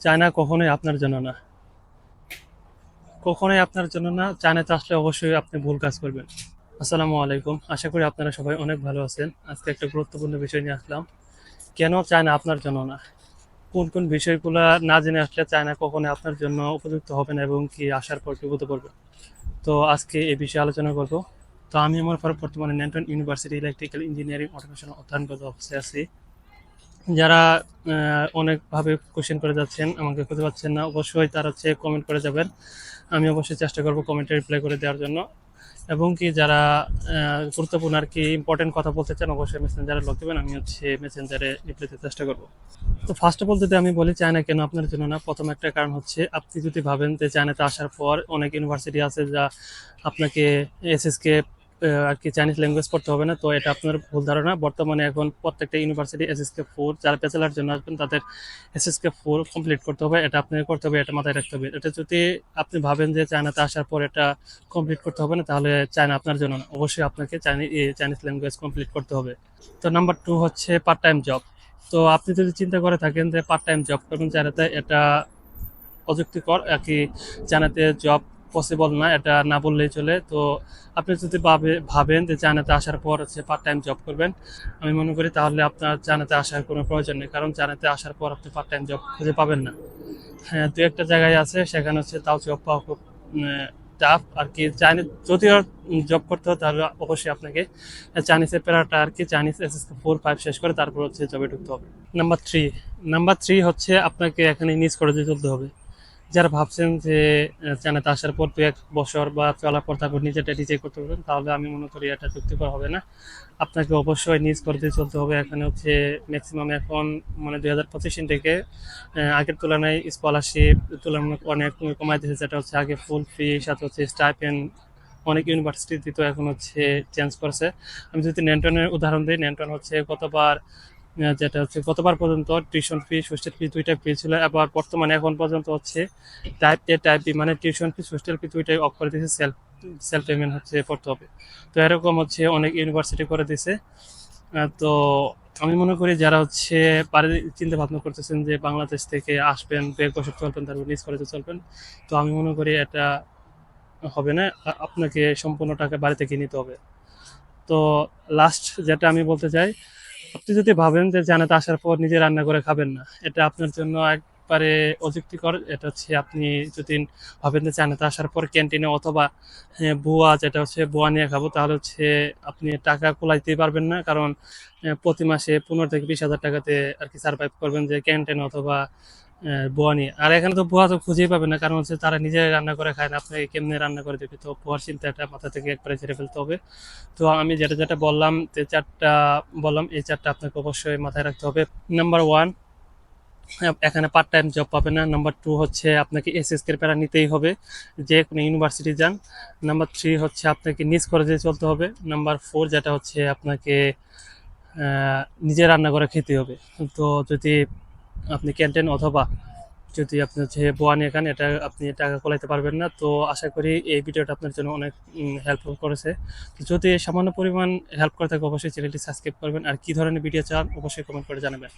China কখনোই আপনার জন্য না। কখনোই আপনার জন্য না চায়নাতে আসলে অবশ্যই আপনি ভুল কাজ করবেন। আসসালামু আলাইকুম। আশা করি আপনারা সবাই অনেক ভালো আছেন। আজকে একটা গুরুত্বপূর্ণ বিষয় নিয়ে আসলাম। কেন চায়না আপনার জন্য না? কোন কোন বিষয়গুলো না জেনে আসলে চায়না কখনোই আপনার জন্য উপযুক্ত হবে না এবং কি আসার পর বিপদে পড়বে? তো আজকে এই বিষয়ে আলোচনা করব। তো আমি আমার বর্তমানে Nantong university electrical engineering automation অধ্যয়নগত অবস্থায় আছি। যারা অনেকভাবে কোশ্চেন করে যাচ্ছেন, আমাকে খুঁজে পাচ্ছেন না, অবশ্যই তারা হচ্ছে কমেন্ট করে যাবেন। আমি অবশ্যই চেষ্টা করব কমেন্টে রিপ্লাই করে দেওয়ার জন্য। এবং কি যারা গুরুত্বপূর্ণ আর কি ইম্পর্টেন্ট কথা বলতে চান, অবশ্যই মেসেঞ্জারে লগ দেবেন। আমি হচ্ছে মেসেঞ্জারে রিপ্লাই দিতে চেষ্টা করব। তো ফার্স্ট অফ অল যদি আমি বলি চায়না কেন আপনার জন্য না, প্রথম একটা কারণ হচ্ছে আপনি যদি ভাবেন যে চায়নাতে আসার পর অনেক ইউনিভার্সিটি আছে যা আপনাকে এসএসকে আর কি চাইনিজ ল্যাঙ্গুয়েজ পড়তে হবে না। তো এটা আপনার ভুল ধারণা। বর্তমানে এখন প্রত্যেকটা ইউনিভার্সিটি এস এসএসকে ফোর যারা ব্যাচেলার জন্য আসবেন, তাদের এস এসএসকে ফোর কমপ্লিট করতে হবে। এটা আপনাকে করতে হবে, এটা মাথায় রাখতে হবে। এটা যদি আপনি ভাবেন যে চায়নাতে আসার পর এটা কমপ্লিট করতে হবে না, তাহলে চায়না আপনার জন্য না। অবশ্যই আপনাকে চাইনিজ ল্যাঙ্গুয়েজ কমপ্লিট করতে হবে। তো নাম্বার টু হচ্ছে পার্ট টাইম জব তো আপনি যদি চিন্তা করে থাকেন যে পার্ট টাইম জব করবেন চায়নাতে এটা অযুক্তিকর। আর কি চায়নাতে জব পসিবল না, এটা না বললেই চলে। তো আপনি যদি ভাবে, ভাবেন যে চায়নাতে আসার পর হচ্ছে পার্ট টাইম জব করবেন, আমি মনে করি তাহলে আপনার চায়নাতে আসার কোনো প্রয়োজন নেই, কারণ চায়নাতে আসার পর আপনি পার্ট টাইম জব খুঁজে পাবেন না। হ্যাঁ দু একটা জায়গায় আছে, সেখানে হচ্ছে তাও জব পাওয়া খুব টাফ আর কি। চাইনিজ যদিও জব করতে হয় তাহলে অবশ্যই আপনাকে চাইনিজের প্যারাটা আর কি Chinese S S four five শেষ করে তারপর হচ্ছে জবে ঢুকতে হবে। নাম্বার থ্রি নাম্বার থ্রি হচ্ছে আপনাকে এখানে নিজ করে দিয়ে চলতে হবে। যারা ভাবছেন যে চায়নাতে আসার পর দু এক বছর বা চলার পর তারপর নিজেটা নিজেই করতে পারবেন, তাহলে আমি মনে করি এটা যুক্তিকর হবে না। আপনাকে অবশ্যই নিজ করতে চলতে হবে। এখানে হচ্ছে ম্যাক্সিমাম এখন মানে দুই হাজার পঁচিশ থেকে আগের তুলনায় স্কলারশিপ তুলনামূলক অনেক কমাই দিয়েছে। যেটা হচ্ছে আগে ফুল ফি সাথে হচ্ছে স্টাইপেন অনেক ইউনিভার্সিটি তো এখন হচ্ছে চেঞ্জ করছে। আমি যদি ন্যান্টনের উদাহরণ দিই ন্যান্টন হচ্ছে গতবার যেটা হচ্ছে গতবার পর্যন্ত টিউশন ফি হোস্টেল ফি দুইটা ফি ছিল আবার বর্তমানে এখন পর্যন্ত হচ্ছে টাইপ এ টাইপ বি মানে টিউশন ফি হোস্টেল ফি দুইটাই অফ করে দিয়েছে সেলফ সেলফ পেমেন্ট হচ্ছে করতে হবে। তো এরকম হচ্ছে অনেক ইউনিভার্সিটি করে আহ, তো আমি মনে করি যারা হচ্ছে পারে চিন্তা ভাবনা করতেছেন যে বাংলাদেশ থেকে আসবেন দু এক বছর চলবেন তারপর নিজ কলেজে চলবেন তো আমি মনে করি এটা হবে না আপনাকে সম্পূর্ণ টাকা বাড়ি থেকে নিতে হবে। তো লাস্ট যেটা আমি বলতে চাই আপনি যদি ভাবেন যে জানাতে আসার পর নিজে রান্না করে খাবেন না এটা আপনার জন্য একবারে অযুক্তিকর। এটা হচ্ছে আপনি যদি ভাবেন যে জানাতে আসার পর ক্যান্টিনে অথবা হ্যাঁ, বুয়া যেটা হচ্ছে বুয়া নিয়ে খাব তাহলে হচ্ছে আপনি টাকা কুলাইতে পারবেন না। কারণ প্রতি মাসে পনেরো থেকে বিশ হাজার টাকাতে আর কি সার্ভাইভ করবেন যে ক্যান্টিন অথবা বুয়া নিয়ে। আর এখানে তো বুয়া তো খুঁজেই পাবেন না, কারণ হচ্ছে তারা নিজে রান্না করে খায় না। আপনাকে কেমনে রান্না করে দেবে? তো বুয়ার চিন্তাটা মাথা থেকে একবারে ছেড়ে ফেলতে হবে। তো আমি যেটা যেটা বললাম, যে চারটা বললাম, এই চারটা আপনাকে অবশ্যই মাথায় রাখতে হবে। নাম্বার ওয়ান এখানে পার্ট টাইম জব পাবে না। নাম্বার টু হচ্ছে আপনাকে এসএস এর প্যারা নিতেই হবে, যে কোনো ইউনিভার্সিটি যান। নাম্বার থ্রি হচ্ছে আপনাকে নিজ খরচে চলতে হবে। নাম্বার ফোর যেটা হচ্ছে আপনাকে নিজে রান্না করে খেতে হবে। তো যদি আপনি ক্যান্টিন অথবা যদি আপনি হচ্ছে বোয়া নিয়ে খান, এটা আপনি টাকা কলাইতে পারবেন না। তো আশা করি এই ভিডিওটা আপনার জন্য অনেক হেল্পফুল করেছে। তো যদি সামান্য পরিমাণ হেল্প করে থাকে, অবশ্যই চ্যানেলটি সাবস্ক্রাইব করবেন। আর কী ধরনের ভিডিও চান, অবশ্যই কমেন্ট করে জানাবেন।